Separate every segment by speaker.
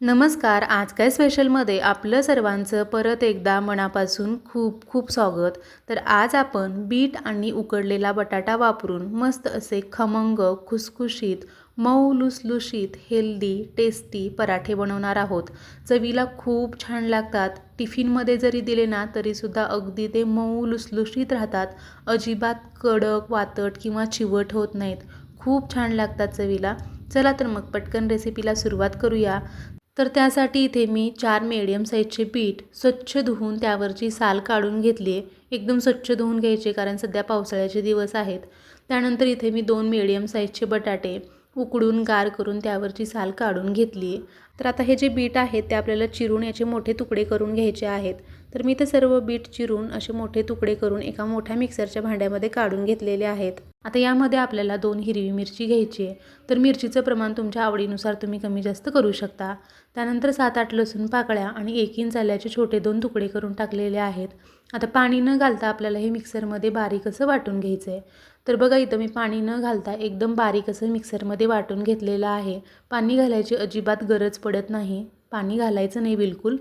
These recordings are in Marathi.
Speaker 1: नमस्कार आज काय स्पेशलमध्ये आपलं सर्वांचं परत एकदा मनापासून खूप खूप स्वागत. तर आज आपण बीट आणि उकडलेला बटाटा वापरून मस्त असे खमंग खुसखुशीत मऊ लुसलुशीत हेल्दी टेस्टी पराठे बनवणार आहोत. चवीला खूप छान लागतात. टिफिनमध्ये जरी दिले ना तरीसुद्धा अगदी ते मऊ लुसलुशीत राहतात. अजिबात कडक वातट किंवा चिवट होत नाहीत. खूप छान लागतात चवीला. चला तर मग पटकन रेसिपीला सुरुवात करूया. तर त्यासाठी इथे मी चार मीडियम साईजचे बीट स्वच्छ धुवून त्यावरची साल काढून घेतली आहे. एकदम स्वच्छ धुवून घ्यायचे कारण सध्या पावसाळ्याचे दिवस आहेत. त्यानंतर इथे मी दोन मीडियम साईजचे बटाटे उकडून गार करून त्यावरची साल काढून घेतली आहे. तर आता हे जे बीट आहेत ते आपल्याला चिरून याचे मोठे तुकडे करून घ्यायचे आहेत. तर मी ते सर्व बीट चिरून असे मोठे तुकडे करून एका मोठ्या मिक्सरच्या भांड्यामध्ये काढून घेतलेले आहेत. आता यामध्ये आपल्याला दोन हिरवी मिरची घ्यायची आहे. तर मिरचीचं प्रमाण तुमच्या आवडीनुसार तुम्ही कमी जास्त करू शकता. त्यानंतर सात आठ लसूण पाकळ्या आणि एक इंच आल्याचे छोटे दोन तुकडे करून टाकलेले आहेत. आता पाणी न घालता आपल्याला हे मिक्सरमध्ये बारीक असं वाटून घ्यायचं आहे तर बघा इथं मी पाणी न घालता एकदम बारीक असं मिक्सरमध्ये वाटून घेतलेलं आहे. पाणी घालायची अजिबात गरज पडत नाही. पाणी घालायचं नाही बिलकुल.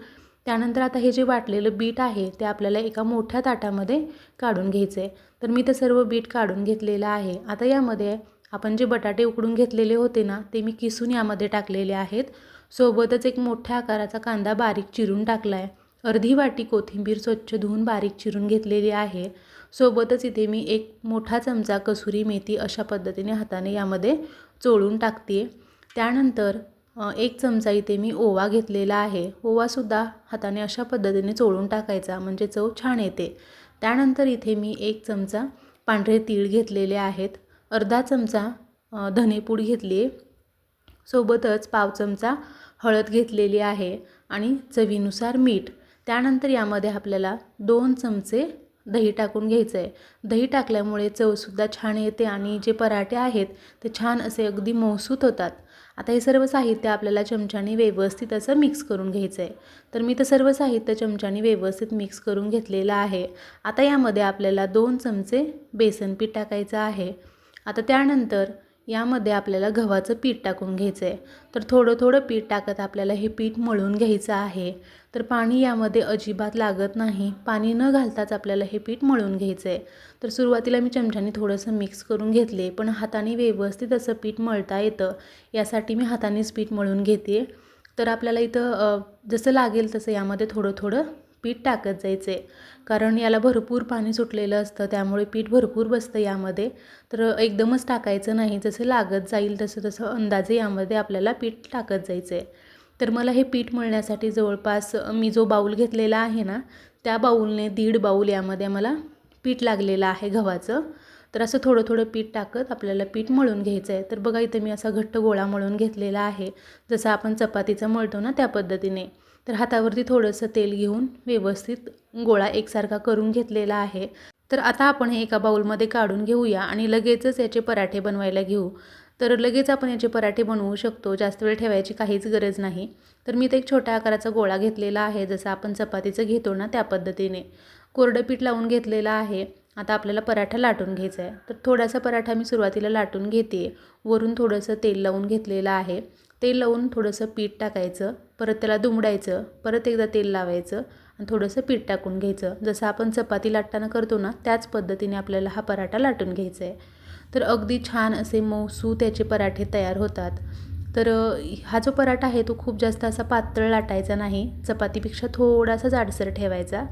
Speaker 1: त्यानंतर आता हे जे वाटलेलं बीट आहे ते आपल्याला एका मोठ्या ताटामध्ये काढून घ्यायचं आहे तर मी ते सर्व बीट काढून घेतलेलं आहे. आता यामध्ये आपण जे बटाटे उकडून घेतलेले होते ना ते मी किसून यामध्ये टाकलेले आहेत. सोबतच एक मोठ्या आकाराचा कांदा बारीक चिरून टाकला आहे अर्धी वाटी कोथिंबीर स्वच्छ धुवून बारीक चिरून घेतलेली आहे. सोबतच इथे मी एक मोठा चमचा कसुरी मेथी अशा पद्धतीने हाताने यामध्ये चोळून टाकते त्यानंतर एक चमचा इथे मी ओवा घेतलेला आहे. ओवासुद्धा हाताने अशा पद्धतीने चोळून टाकायचा म्हणजे चव छान येते. त्यानंतर इथे मी एक चमचा पांढरे तीळ घेतलेले आहेत. अर्धा चमचा धनेपूड घेतली आहे सोबतच पाव चमचा हळद घेतलेली आहे आणि चवीनुसार मीठ. त्यानंतर यामध्ये आपल्याला दोन चमचे दही टाकून घ्यायचं आहे दही टाकल्यामुळे चवसुद्धा छान येते आणि जे पराठे आहेत ते छान असे अगदी मौसूत होतात. आता हे सर्व साहित्य आपल्याला चमच्याने व्यवस्थित असं मिक्स करून घ्यायचं आहे तर मी तर सर्व साहित्य चमच्याने व्यवस्थित मिक्स करून घेतलेलं आहे. आता यामध्ये आपल्याला दोन चमचे बेसन पीठ टाकायचं आहे. आता त्यानंतर यामध्ये आपल्याला गव्हाचं पीठ टाकून घ्यायचं आहे तर थोडं थोडं पीठ टाकत आपल्याला हे पीठ मळून घ्यायचं आहे. तर पाणी यामध्ये अजिबात लागत नाही. पाणी न घालताच आपल्याला हे पीठ मळून घ्यायचं आहे तर सुरुवातीला मी चमच्याने थोडंसं मिक्स करून घेतले पण हाताने व्यवस्थित असं पीठ मळता येतं. यासाठी मी हातानेच पीठ मळून घेते. तर आपल्याला इथं जसं लागेल तसं यामध्ये थोडं थोडं पीठ टाकत जायचं. आहे कारण याला भरपूर पाणी सुटलेलं असतं त्यामुळे पीठ भरपूर बसतं यामध्ये. तर एकदमच टाकायचं नाही जसं लागत जाईल तसं तसं अंदाजे यामध्ये आपल्याला पीठ टाकत जायचं. आहे तर मला हे पीठ मळण्यासाठी जवळपास मी जो बाऊल घेतलेला आहे ना त्या बाऊलने दीड बाऊल यामध्ये मला पीठ लागलेलं आहे गव्हाचं. तर असं थोडं थोडं पीठ टाकत आपल्याला पीठ मळून घ्यायचं आहे. तर बघा इथं मी असा घट्ट गोळा मळून घेतलेला आहे. जसं आपण चपातीचं मळतो ना त्या पद्धतीने. तर हातावरती थोडंसं तेल घेऊन व्यवस्थित गोळा एकसारखा करून घेतलेला आहे. तर आता आपण हे एका बाऊलमध्ये काढून घेऊया आणि लगेचच याचे पराठे बनवायला घेऊ. तर लगेच आपण याचे पराठे बनवू शकतो जास्त वेळ ठेवायची काहीच गरज नाही. तर मी ते एक छोट्या आकाराचा गोळा घेतलेला आहे जसं आपण चपातीचं घेतो ना त्या पद्धतीने. कोरडं पीठ लावून घेतलेलं आहे. आता आपल्याला पराठा लाटून घ्यायचा आहे. तर थोडासा पराठा मी सुरुवातीला लाटून घेते वरून थोडंसं तेल लावून घेतलेलं आहे. तेल लावून थोडंसं पीठ टाकायचं. परत त्याला दुमडायचं परत एकदा तेल लावायचं आणि थोडंसं पीठ टाकून घ्यायचं. जसं आपण चपाती लाटताना करतो ना त्याच पद्धतीने आपल्याला हा पराठा लाटून घ्यायचा आहे. तर अगदी छान असे मौसू त्याचे पराठे तयार होतात. तर हा जो पराठा आहे तो खूप जास्त असा पातळ लाटायचा नाही. चपातीपेक्षा थोडासा जाडसर ठेवायचा.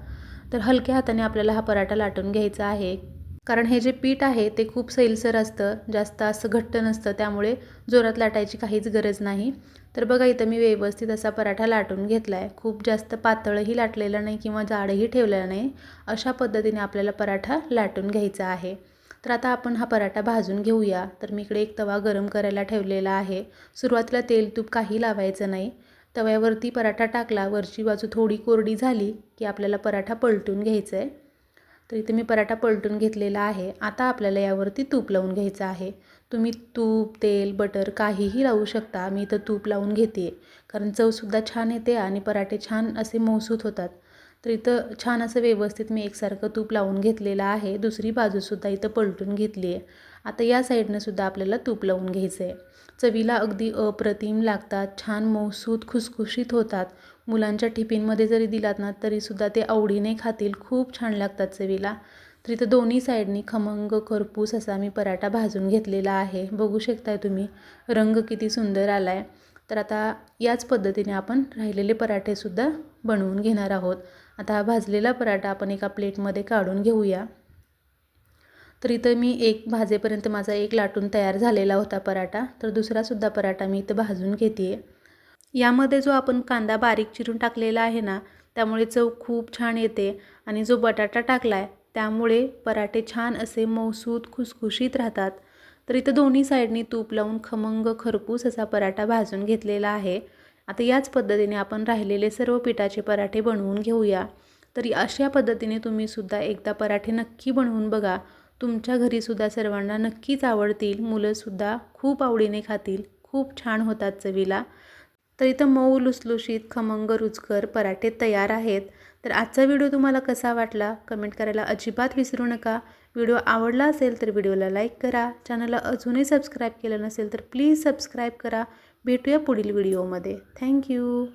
Speaker 1: तर हलक्या हाताने आपल्याला हा पराठा लाटून घ्यायचा आहे. कारण हे जे पीठ आहे ते खूप सैलसर असतं जास्त असं घट्ट नसतं त्यामुळे जोरात लाटायची काहीच गरज नाही. तर बघा इथं मी व्यवस्थित असा पराठा लाटून घेतला आहे खूप जास्त पातळही लाटलेला नाही किंवा जाडही ठेवलेला नाही. अशा पद्धतीने आपल्याला पराठा लाटून घ्यायचा आहे. तर आता आपण हा पराठा भाजून घेऊया. तर मी इकडे एक तवा गरम करायला ठेवलेला आहे. सुरुवातीला तेल तूप काही लावायचं नाही. तव्यावरती पराठा टाकला वरची बाजू थोडी कोरडी झाली की आपल्याला पराठा पलटून घ्यायचा आहे तर इथे मी पराठा पलटून घेतलेला आहे. आता आपल्याला यावरती तूप लावून घ्यायचं आहे. तुम्ही तूप तेल बटर काहीही लावू शकता. मी इथं तूप लावून घेते कारण चवसुद्धा छान येते आणि पराठे छान असे मौसूत होतात. तर इथं छान असं व्यवस्थित मी एकसारखं तूप लावून घेतलेलं आहे. दुसरी बाजूसुद्धा इथं पलटून घेतली आहे. आता या साईडनं सुद्धा आपल्याला तूप लावून घ्यायचं आहे चवीला अगदी अप्रतिम लागतात छान मौसूद खुसखुशीत होतात. मुलांच्या टिफिनमध्ये जरी दिलात ना तरीसुद्धा ते आवडीने खातील. खूप छान लागतात चवीला. तर इथं दोन्ही साईडनी खमंग खरपूस असा मी पराठा भाजून घेतलेला आहे. बघू शकताय तुम्ही रंग किती सुंदर आला आहे तर आता याच पद्धतीने आपण राहिलेले पराठेसुद्धा बनवून घेणार आहोत. आता हा भाजलेला पराठा आपण एका प्लेटमध्ये काढून घेऊया. तर इथं मी एक भाजेपर्यंत माझा एक लाटून तयार झालेला होता पराठा. तर दुसरासुद्धा पराठा मी इथं भाजून घेते यामध्ये जो आपण कांदा बारीक चिरून टाकलेला आहे ना त्यामुळे चव खूप छान येते आणि जो बटाटा टाकला आहे त्यामुळे पराठे छान असे मौसूद खुसखुशीत राहतात. तर इथं दोन्ही साईडनी तूप लावून खमंग खरपूस असा पराठा भाजून घेतलेला आहे. आता याच पद्धतीने आपण राहिलेले सर्व पिठाचे पराठे बनवून घेऊया. तरी अशा पद्धतीने तुम्हीसुद्धा एकदा पराठे नक्की बनवून बघा. तुमच्या घरीसुद्धा सर्वांना नक्कीच आवडतील. मुलंसुद्धा खूप आवडीने खातील. खूप छान होतात चवीला. तर इथं मऊ लुसलुशीत खमंग रुचकर पराठे तयार आहेत. तर आजचा व्हिडिओ तुम्हाला कसा वाटला? कमेंट करायला अजिबात विसरू नका. व्हिडिओ आवडला असेल तर व्हिडिओला लाईक करा. चॅनलला अजूनही सबस्क्राईब केलं नसेल तर प्लीज सबस्क्राईब करा. भेटूया पुढील व्हिडिओमध्ये. थँक्यू